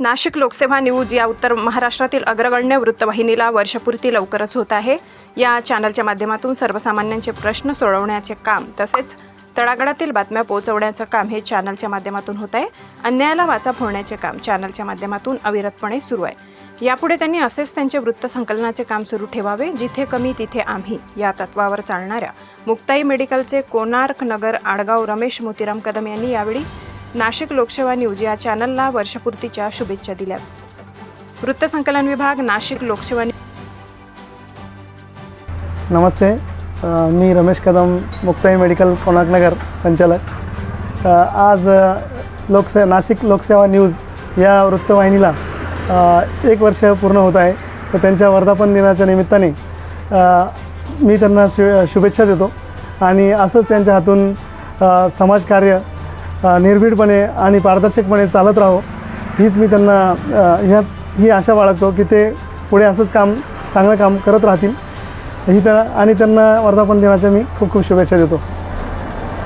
नाशिक लोकसेवा न्यूज या उत्तर महाराष्ट्रातील अग्रगण्य वृत्तवाहिनीला वर्षपूर्ती लवकरच होत आहे. या चॅनलच्या माध्यमातून सर्वसामान्यांचे प्रश्न सोडवण्याचे काम तसेच तळागाळातील बातम्या पोहोचवण्याचं काम हे चॅनलच्या माध्यमातून होत आहे. अन्यायाला वाचा फोडण्याचे काम चॅनलच्या माध्यमातून अविरतपणे सुरू आहे. यापुढे त्यांनी असेच त्यांचे वृत्तसंकलनाचे काम सुरू ठेवावे जिथे कमी तिथे आम्ही या तत्वावर चालणाऱ्या मुक्ताई मेडिकलचे कोणार्क नगर आडगाव रमेश मोतीराम कदम यांनी यावेळी नाशिक लोकसेवा न्यूज या चॅनलला वर्षपूर्तीच्या शुभेच्छा दिल्या. वृत्तसंकलन विभाग नाशिक लोकसेवा नमस्ते. मी रमेश कदम मुक्ताई मेडिकल कोनाकनगर संचालक. आज लोकसे नाशिक लोकसेवा न्यूज या वृत्तवाहिनीला एक वर्ष पूर्ण होत आहे. तर त्यांच्या वर्धापन दिनाच्या निमित्ताने मी त्यांना शु शुभेच्छा देतो. आणि असंच त्यांच्या हातून समाजकार्य निर्भीडपणे आणि पारदर्शकपणे चालत राहो हीच मी त्यांना ह्याच ही आशा बाळगतो की ते पुढे असंच काम चांगलं काम करत राहतील. ही त्या आणि त्यांना वर्धापन दिनाच्या मी खूप खूप शुभेच्छा देतो.